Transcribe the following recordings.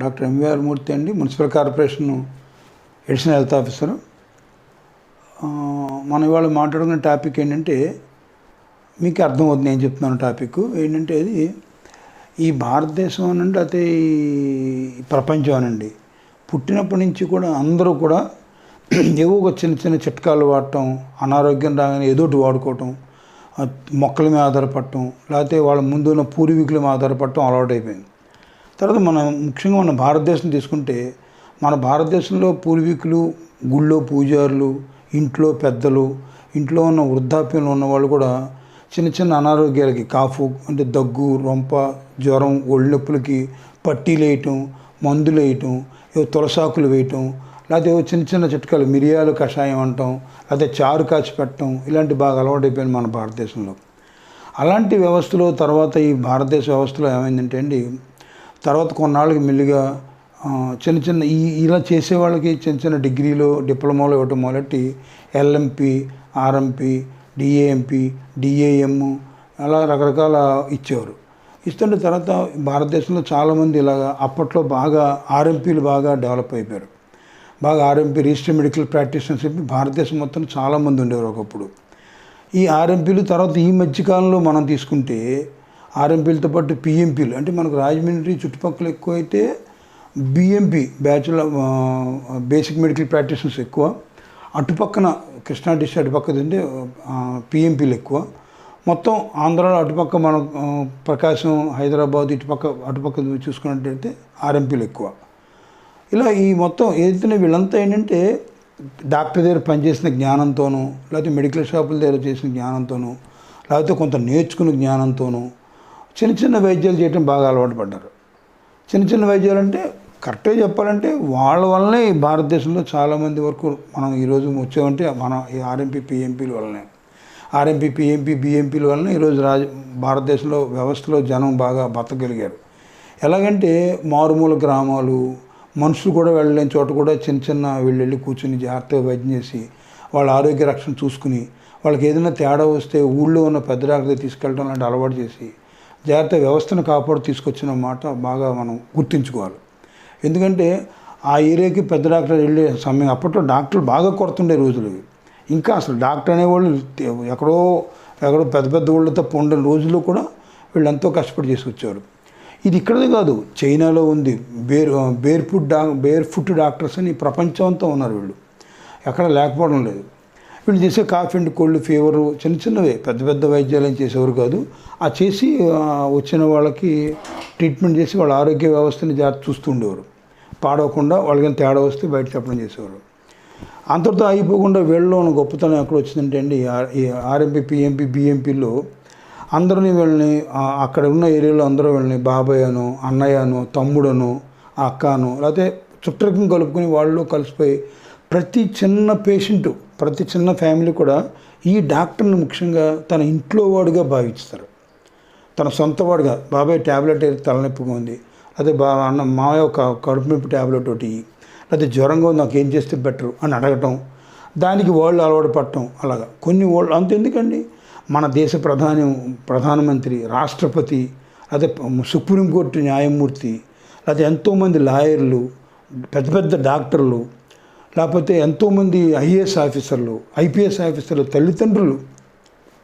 Doctor MVR Murthy అండి municipal corporation additional health officer. మనం ఇవాళ మాట్లాడుకున్న టాపిక్ ఏంటంటే మీకు అర్థమవుతుంది నేను చెప్తున్నాను టాపిక్. ఏంటంటే అది ఈ భారతదేశం అనండి అయితే ఈ ప్రపంచం అనండి. పుట్టినప్పటి నుంచి కూడా అందరూ కూడా ఏవో ఒక చిన్న చిన్న చిట్కాలు వాడటం అనారోగ్యం రాగానే ఏదో ఒకటి వాడుకోవటం మొక్కల మీద ఆధారపడటం లేకపోతే వాళ్ళ ముందున్న పూర్వీకుల మీద ఆధారపడటం అలవాటు అయిపోయింది తర్వాత మనం ముఖ్యంగా మన భారతదేశం తీసుకుంటే మన భారతదేశంలో పూర్వీకులు గుళ్ళో పూజారులు ఇంట్లో పెద్దలు ఇంట్లో ఉన్న వృద్ధాప్యంలో ఉన్న వాళ్ళు కూడా చిన్న చిన్న అనారోగ్యాలకి కాఫు అంటే దగ్గు రొంప జ్వరం ఒళ్ళు నొప్పులకి పట్టీలు వేయటం మందులు వేయటం ఏవో తులసాకులు వేయటం లేకపోతే ఏవో చిన్న చిన్న చిట్కాలు మిరియాలు కషాయం అంటాం లేకపోతే చారు కాచి పెట్టడం ఇలాంటి బాగా అలవాటైపోయింది మన భారతదేశంలో. అలాంటి వ్యవస్థలో తర్వాత ఈ భారతదేశ వ్యవస్థలో ఏమైందంటే అండి తర్వాత కొన్నాళ్ళకి మెల్లిగా చిన్న చిన్న ఈ ఇలా చేసే వాళ్ళకి చిన్న చిన్న డిగ్రీలు డిప్లొమాలు ఇవ్వటం మొదలెట్టి ఎల్ఎంపి ఆర్ఎంపి డిఏఎంపి డిఏఎం అలా రకరకాల ఇచ్చేవారు. ఇస్తుంటే తర్వాత భారతదేశంలో చాలామంది ఇలాగా అప్పట్లో బాగా ఆర్ఎంపీలు బాగా డెవలప్ అయిపోయారు. బాగా ఆర్ఎంపీ రిజిస్టర్ మెడికల్ ప్రాక్టీషనర్స్ చెప్పి భారతదేశం మొత్తం చాలామంది ఉండేవారు ఒకప్పుడు. ఈ ఆర్ఎంపీలు తర్వాత ఈ మధ్యకాలంలో మనం తీసుకుంటే ఆర్ఎంపీలతో పాటు పిఎంపీలు. అంటే మనకు రాజమండ్రి చుట్టుపక్కల ఎక్కువ అయితే BMP bachelor basic medical practitioners ఎక్కువ. అటుపక్కన కృష్ణా డిస్ట్రిక్ట్ అటుపక్క తింటే పిఎంపీలు ఎక్కువ. మొత్తం ఆంధ్రాలో అటుపక్క మనం ప్రకాశం హైదరాబాద్ ఇటుపక్క అటుపక్క చూసుకున్నట్టయితే ఆర్ఎంపీలు ఎక్కువ. ఇలా ఈ మొత్తం ఏదైతే వీళ్ళంతా ఏంటంటే డాక్టర్ దగ్గర పనిచేసిన జ్ఞానంతోనూ లేకపోతే మెడికల్ షాపుల దగ్గర చేసిన జ్ఞానంతోనూ లేకపోతే కొంత నేర్చుకున్న జ్ఞానంతోనూ చిన్న చిన్న వైద్యాలు చేయటం బాగా అలవాటు పడ్డారు. చిన్న చిన్న వైద్యాలు అంటే కరెక్ట్గా చెప్పాలంటే వాళ్ళ వల్లనే ఈ భారతదేశంలో చాలామంది వరకు మనం ఈరోజు వచ్చామంటే మన ఈ ఆర్ఎంపీ పిఎంపీల వల్లనే. ఆర్ఎంపీ పిఎంపీ బిఎంపీల వలన ఈరోజు రాజ భారతదేశంలో వ్యవస్థలో జనం బాగా బతకగలిగారు. ఎలాగంటే మారుమూల గ్రామాలు మనుషులు కూడా వెళ్ళలేని చోట కూడా చిన్న చిన్న వెళ్ళి కూర్చుని జాగ్రత్తగా వైద్యం చేసి వాళ్ళ ఆరోగ్య రక్షణ చూసుకుని వాళ్ళకి ఏదైనా తేడా వస్తే ఊళ్ళో ఉన్న పెద్ద డాక్టర్ తీసుకెళ్ళడం లాంటి అలవాటు చేసి జాగ్రత్త వ్యవస్థను కాపాడు తీసుకొచ్చిన మాట బాగా మనం గుర్తుంచుకోవాలి. ఎందుకంటే ఆ ఏరియాకి పెద్ద డాక్టర్ వెళ్ళే సమయం అప్పట్లో డాక్టర్లు బాగా కొడుతుండే రోజులు ఇంకా అసలు డాక్టర్ అనేవాళ్ళు ఎక్కడో ఎక్కడో పెద్ద పెద్ద వాళ్ళతో ఉండే రోజుల్లో కూడా వీళ్ళు ఎంతో కష్టపడి చేసుకొచ్చారు ఇది ఇక్కడదే కాదు చైనాలో ఉంది. బేర్ బేర్ ఫుడ్ డా బేర్ ఫుట్ డాక్టర్స్ అని ప్రపంచం అంతా ఉన్నారు వీళ్ళు. ఎక్కడ లేకపోవడం లేదు. వీళ్ళు చేసే కాఫ్ అండ్ కోల్డ్ ఫీవరు చిన్న చిన్నవే పెద్ద పెద్ద వైద్యాలు ఏం చేసేవారు కాదు. ఆ చేసి వచ్చిన వాళ్ళకి ట్రీట్మెంట్ చేసి వాళ్ళ ఆరోగ్య వ్యవస్థని జాగ్రత్త చూస్తుండేవారు పాడవకుండా వాళ్ళకి తేడా వస్తే బయట చెప్పడం చేసేవారు. అంతటితో అయిపోకుండా వీళ్ళలో ఉన్న గొప్పతనం ఎక్కడ వచ్చిందంటే అండి ఈ ఆర్ఎంపీ పిఎంపీ బిఎంపీలో అందరినీ వీళ్ళని అక్కడ ఉన్న ఏరియాలో అందరూ వీళ్ళని బాబాయ్ అను అన్నయ్య అను తమ్ముడను అక్కను లేకపోతే చుట్టరికం కలుపుకొని వాళ్ళు కలిసిపోయి ప్రతి చిన్న పేషెంట్ ప్రతి చిన్న ఫ్యామిలీ కూడా ఈ డాక్టర్ని ముఖ్యంగా తన ఇంట్లో వాడుగా భావిస్తారు. తన సొంత వాడుగా బాబాయ్ ట్యాబ్లెట్ తలనొప్పిగా ఉంది. అదే బా అన్న మా ఒక కడుపు నొప్పి ట్యాబ్లెట్ ఒకటి ఇయ్యి. లేకపోతే జ్వరంగా ఉంది నాకు ఏం చేస్తే బెటర్ అని అడగటం దానికి వాళ్ళు అలవాటు పడటం అలాగా. కొన్ని వాళ్ళు అంతెందుకండి మన దేశ ప్రధాని ప్రధానమంత్రి రాష్ట్రపతి అదే సుప్రీంకోర్టు న్యాయమూర్తి లేకపోతే ఎంతోమంది లాయర్లు పెద్ద పెద్ద డాక్టర్లు లేకపోతే ఎంతోమంది ఐఏఎస్ ఆఫీసర్లు ఐపీఎస్ ఆఫీసర్లు తల్లిదండ్రులు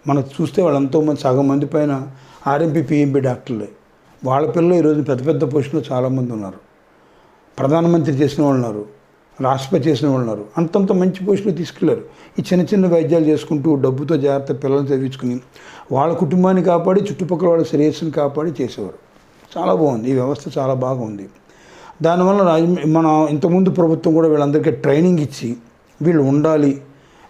మనం చూస్తే వాళ్ళు ఎంతోమంది సగం మంది పైన ఆర్ఎంపీ పిఎంపీ డాక్టర్లే. వాళ్ళ పిల్లలు ఈరోజు పెద్ద పెద్ద పోస్టులో చాలామంది ఉన్నారు. ప్రధానమంత్రి చేసిన వాళ్ళు ఉన్నారు రాష్ట్రపతి చేసిన వాళ్ళు ఉన్నారు. అంతంత మంచి పోస్టులు తీసుకెళ్ళారు. ఈ చిన్న చిన్న వైద్యాలు చేసుకుంటూ డబ్బుతో జాగ్రత్త పిల్లల్ని చదివించుకుని వాళ్ళ కుటుంబాన్ని కాపాడి చుట్టుపక్కల వాళ్ళ శ్రేయస్సును కాపాడి చేసేవారు. చాలా బాగుంది. ఈ వ్యవస్థ చాలా బాగుంది. దానివల్ల రాజ మన ఇంతకుముందు ప్రభుత్వం కూడా వీళ్ళందరికీ ట్రైనింగ్ ఇచ్చి వీళ్ళు ఉండాలి.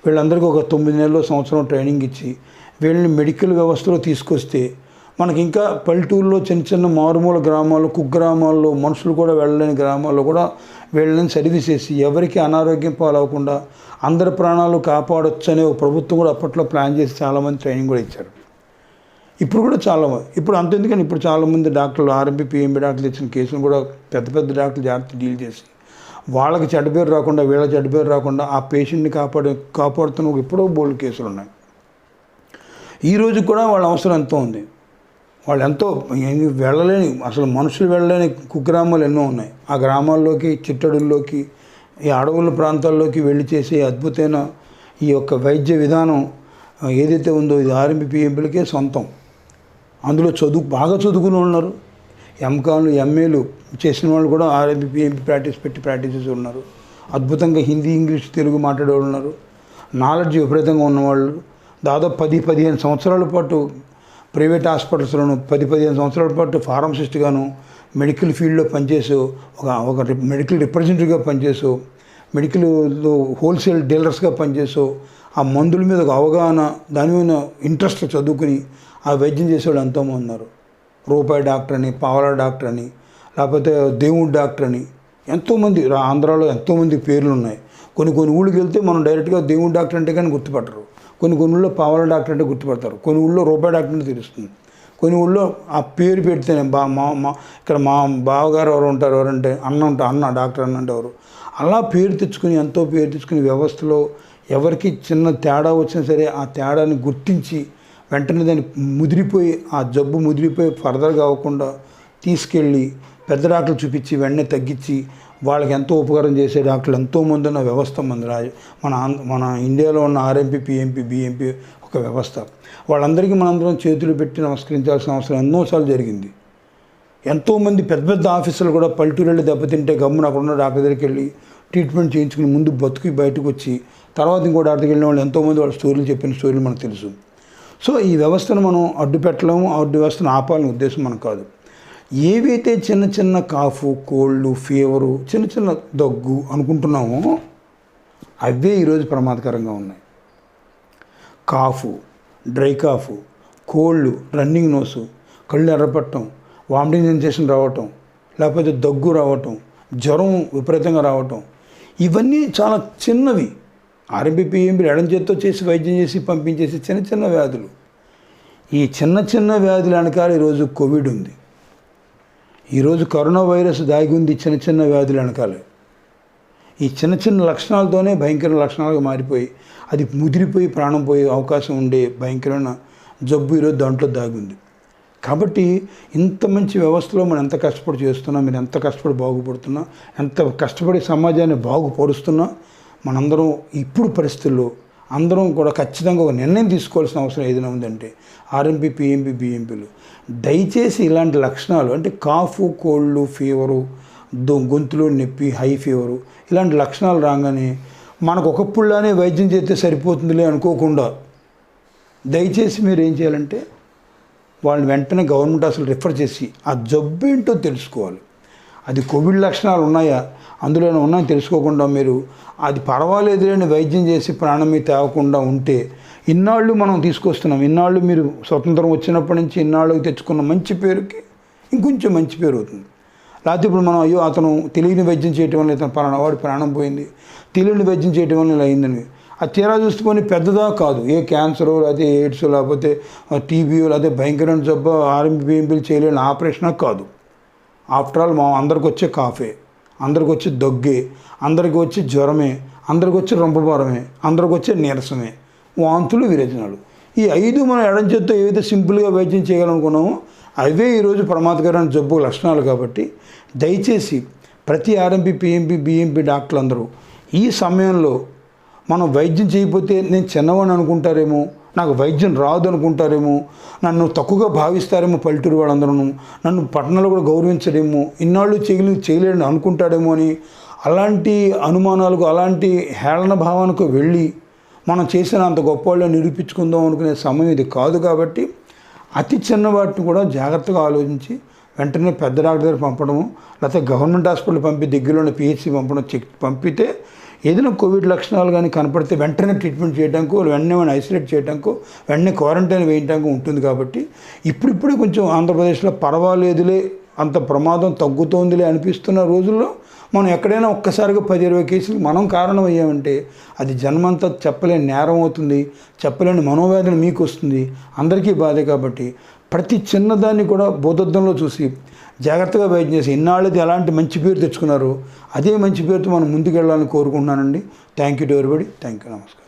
వీళ్ళందరికీ ఒక తొమ్మిది నెలలు సంవత్సరం ట్రైనింగ్ ఇచ్చి వీళ్ళని మెడికల్ వ్యవస్థలో తీసుకొస్తే మనకి ఇంకా పల్లెటూరులో చిన్న చిన్న మారుమూల గ్రామాలు కుగ్రామాల్లో మనుషులు కూడా వెళ్ళలేని గ్రామాల్లో కూడా వీళ్ళని సర్వీస్ చేసి ఎవరికి అనారోగ్యం పాలవకుండా అందరి ప్రాణాలు కాపాడొచ్చు అనే ఒక ప్రభుత్వం కూడా అప్పట్లో ప్లాన్ చేసి చాలామంది ట్రైనింగ్ కూడా ఇచ్చారు. ఇప్పుడు కూడా చాలా ఇప్పుడు అంత ఎందుకని? ఇప్పుడు చాలామంది డాక్టర్లు ఆర్ఎంపీ పిఎంబీ డాక్టర్లు ఇచ్చిన కేసులు కూడా పెద్ద పెద్ద డాక్టర్లు జాగ్రత్త డీల్ చేసి వాళ్ళకి చెడ్డ పేరు రాకుండా వీళ్ళ చెడ్డ పేరు రాకుండా ఆ పేషెంట్ని కాపాడే కాపాడుతున్న ఎప్పుడో బోల్డ్ కేసులు ఉన్నాయి. ఈ కూడా వాళ్ళ అవసరం ఎంతో ఉంది. వాళ్ళు ఎంతో వెళ్ళలేని అసలు మనుషులు వెళ్ళలేని కుగ్రామాలు ఎన్నో ఉన్నాయి. ఆ గ్రామాల్లోకి చిట్టడుల్లోకి ఈ అడవుల ప్రాంతాల్లోకి వెళ్ళి చేసే అద్భుతమైన ఈ యొక్క వైద్య విధానం ఏదైతే ఉందో ఇది ఆర్ఎంపీ పిఎంపీలకే సొంతం. అందులో చదువు బాగా చదువుకుని ఉన్నారు. ఎంకాలు ఎంఏలు చేసిన వాళ్ళు కూడా ఆర్ఎంపీ ఎంపీ ప్రాక్టీస్ పెట్టి ప్రాక్టీస్ చేసి ఉన్నారు. అద్భుతంగా హిందీ ఇంగ్లీష్ తెలుగు మాట్లాడేవాళ్ళు ఉన్నారు. నాలెడ్జ్ విపరీతంగా ఉన్నవాళ్ళు. దాదాపు పది పదిహేను సంవత్సరాల పాటు ప్రైవేట్ హాస్పిటల్స్లోను పది పదిహేను సంవత్సరాల పాటు ఫార్మసిస్ట్గాను మెడికల్ ఫీల్డ్లో పనిచేసు ఒక ఒక మెడికల్ రిప్రజెంటేటివ్గా పనిచేసు మెడికల్ హోల్సేల్ డీలర్స్గా పనిచేసు ఆ మందుల మీద ఒక అవగాహన దాని మీద ఇంట్రెస్ట్ చదువుకుని ఆ వైద్యం చేసేవాళ్ళు ఎంతోమంది ఉన్నారు. రూపాయి డాక్టర్ అని పావలా డాక్టర్ అని లేకపోతే దేవుడు డాక్టర్ అని ఎంతోమంది ఆంధ్రాలో ఎంతోమంది పేర్లు ఉన్నాయి. కొన్ని కొన్ని ఊళ్ళకి వెళ్తే మనం డైరెక్ట్గా దేవుడు డాక్టర్ అంటే కానీ గుర్తుపట్టరు. కొన్ని కొన్ని ఊళ్ళో పావలా డాక్టర్ అంటే గుర్తుపడతారు. కొన్ని ఊళ్ళో రూపాయి డాక్టర్ అంటే తెలుస్తుంది. కొన్ని ఊళ్ళో ఆ పేరు పెడితేనే బా మా మా ఇక్కడ మా బావగారు ఎవరు ఉంటారు ఎవరంటే అన్న ఉంటారు అన్న డాక్టర్ అన్న అంటే ఎవరు? అలా పేరు తెచ్చుకుని ఎంతో పేరు తెచ్చుకుని వ్యవస్థలో ఎవరికి చిన్న తేడా వచ్చినా సరే ఆ తేడాని గుర్తించి వెంటనే దాన్ని ముదిరిపోయి ఆ జబ్బు ముదిరిపోయి ఫర్దర్గా అవ్వకుండా తీసుకెళ్ళి పెద్ద డాక్టర్లు చూపించి వెంటనే తగ్గించి వాళ్ళకి ఎంతో ఉపకారం చేసే డాక్టర్లు ఎంతోమంది ఉన్న వ్యవస్థ మన రాజు మన మన ఇండియాలో ఉన్న ఆర్ఎంపీ పిఎంపీ బిఎంపీ ఒక వ్యవస్థ. వాళ్ళందరికీ మనందరం చేతులు పెట్టి నమస్కరించాల్సిన అవసరం ఎన్నోసార్లు జరిగింది. ఎంతోమంది పెద్ద పెద్ద ఆఫీసులు కూడా పల్లెటూరు దెబ్బతింటే గమ్మున అక్కడ ఉన్న డాక్టర్ దగ్గరికి వెళ్ళి ట్రీట్మెంట్ చేయించుకుని ముందు బతుకి బయటకు వచ్చి తర్వాత ఇంకో డాక్టర్కి వెళ్ళిన వాళ్ళు ఎంతోమంది వాళ్ళ స్టోరీలు చెప్పిన స్టోరీలు మనకు తెలుసు. సో ఈ వ్యవస్థను మనం అడ్డు పెట్టలేము అడ్డు వ్యవస్థను ఆపాలని ఉద్దేశం మనకు కాదు. ఏవైతే చిన్న చిన్న కాఫు కోల్డ్ ఫీవరు చిన్న చిన్న దగ్గు అనుకుంటున్నామో అవే ఈరోజు ప్రమాదకరంగా ఉన్నాయి. కాఫు డ్రై కాఫు కోళ్ళు రన్నింగ్ నోసు కళ్ళు ఎర్రపట్టడం వామిటింగ్ సెన్సేషన్ రావటం లేకపోతే దగ్గు రావటం జ్వరం విపరీతంగా రావటం ఇవన్నీ చాలా చిన్నవి. ఆర్ఎంపీ పిఎంపీ ఎడం చేత్తో చేసి వైద్యం చేసి పంపించేసి చిన్న చిన్న వ్యాధులు. ఈ చిన్న చిన్న వ్యాధుల వెనకాల ఈరోజు కోవిడ్ ఉంది. ఈరోజు కరోనా వైరస్ దాగి ఉంది చిన్న చిన్న వ్యాధులు వెనకాలే. ఈ చిన్న చిన్న లక్షణాలతోనే భయంకర లక్షణాలుగా మారిపోయి అది ముదిరిపోయి ప్రాణం పోయే అవకాశం ఉండే భయంకరమైన జబ్బు ఈరోజు దాంట్లో దాగి ఉంది. కాబట్టి ఇంత మంచి వ్యవస్థలో మనం ఎంత కష్టపడి చేస్తున్నా మీరు ఎంత కష్టపడి బాగుపడుతున్నా ఎంత కష్టపడి సమాజాన్ని బాగుపరుస్తున్నా మనందరం ఇప్పుడు పరిస్థితుల్లో అందరం కూడా ఖచ్చితంగా ఒక నిర్ణయం తీసుకోవాల్సిన అవసరం ఏదైనా ఉందంటే ఆర్ఎంపీ పిఎంపీ బిఎంపీలు. దయచేసి ఇలాంటి లక్షణాలు అంటే కాఫు కోళ్ళు ఫీవరు దో గొంతులో నొప్పి హై ఫీవరు ఇలాంటి లక్షణాలు రాగానే మనకు ఒకప్పుడులానే వైద్యం చేస్తే సరిపోతుందిలే అనుకోకుండా దయచేసి మీరు ఏం చేయాలంటే వాళ్ళని వెంటనే గవర్నమెంట్ అసలు రిఫర్ చేసి ఆ జబ్బు ఏంటో తెలుసుకోవాలి. అది కోవిడ్ లక్షణాలు ఉన్నాయా? అందులోనే ఉన్నాయని తెలుసుకోకుండా మీరు అది పర్వాలేదు లేని వైద్యం చేసి ప్రాణం మీద తేవకుండా ఉంటే ఇన్నాళ్ళు మనం తీసుకొస్తున్నాం. ఇన్నాళ్ళు మీరు స్వతంత్రం వచ్చినప్పటి నుంచి ఇన్నాళ్ళకి తెచ్చుకున్న మంచి పేరుకి ఇంకొంచెం మంచి పేరు అవుతుంది. లేకపోతే ఇప్పుడు మనం అయ్యో అతను తెలియని వైద్యం చేయటం వల్ల ఇతను ప్రాణం వాడి ప్రాణం పోయింది. తెలియని వైద్యం చేయటం వల్ల ఇలా అయిందని. ఆ తీరా చూసుకొని పెద్దదా కాదు. ఏ క్యాన్సర్ లేకపోతే ఎయిడ్స్ లేకపోతే టీబీ లేకపోతే భయంకరమైన జబ్బు ఆర్ఎంపీఎంపీలు చేయలేని ఆపరేషన్ కాదు. ఆఫ్టర్ ఆల్ మా అందరికి వచ్చే కాఫే. అందరికి వచ్చి దగ్గే అందరికి వచ్చి జ్వరమే అందరికి వచ్చి రొంపభారమే అందరికి వచ్చే నీరసమే వాంతులు విరేచనాలు ఈ ఐదు మనం ఎడం చేత్తో ఏదైతే సింపుల్గా వైద్యం చేయాలనుకున్నామో అవే ఈరోజు ప్రమాదకరమైన జబ్బు లక్షణాలు కాబట్టి దయచేసి ప్రతి ఆర్ఎంపీ పిఎంపీ బిఎంపీ డాక్టర్లు అందరూ ఈ సమయంలో మనం వైద్యం చేయకపోతే నేను చిన్నవాడిని అనుకుంటారేమో నాకు వైద్యం రాదు అనుకుంటారేమో నన్ను తక్కువగా భావిస్తారేమో పల్లెటూరు వాళ్ళందరూ నన్ను పట్టణాలు కూడా గౌరవించడేమో ఇన్నాళ్ళు చేయలే చేయలేడని అనుకుంటాడేమో అని అలాంటి అనుమానాలకు అలాంటి హేళన భావానికి వెళ్ళి మనం చేసిన అంత గొప్ప వాళ్ళని నిరూపించుకుందాం అనుకునే సమయం ఇది కాదు కాబట్టి అతి చిన్న వాటిని కూడా జాగ్రత్తగా ఆలోచించి వెంటనే పెద్ద డాక్టర్ దగ్గర పంపడము లేకపోతే గవర్నమెంట్ హాస్పిటల్ పంపి దగ్గరలో ఉన్న పిహెచ్సి పంపడం చెక్ పంపితే ఏదైనా కోవిడ్ లక్షణాలు కానీ కనపడితే వెంటనే ట్రీట్మెంట్ చేయడానికి వెంటనే మనం ఐసోలేట్ చేయడానికి వెంటనే క్వారంటైన్ వేయడానికి ఉంటుంది కాబట్టి ఇప్పుడిప్పుడే కొంచెం ఆంధ్రప్రదేశ్లో పర్వాలేదులే అంత ప్రమాదం తగ్గుతోందిలే అనిపిస్తున్న రోజుల్లో మనం ఎక్కడైనా ఒక్కసారిగా పది ఇరవై కేసులు మనం కారణం అయ్యామంటే అది జన్మంతా చెప్పలేని నేరం అవుతుంది చెప్పలేని మనోవేదన మీకు వస్తుంది అందరికీ బాధే కాబట్టి ప్రతి చిన్నదాన్ని కూడా బోధద్దంలో చూసి జాగ్రత్తగా వైద్యం చేసి ఇన్నాళ్ళది ఎలాంటి మంచి పేరు తెచ్చుకున్నారు అదే మంచి పేరుతో మనం ముందుకెళ్ళాలని కోరుకుంటున్నానండి. Thank you to everybody thank you నమస్కారం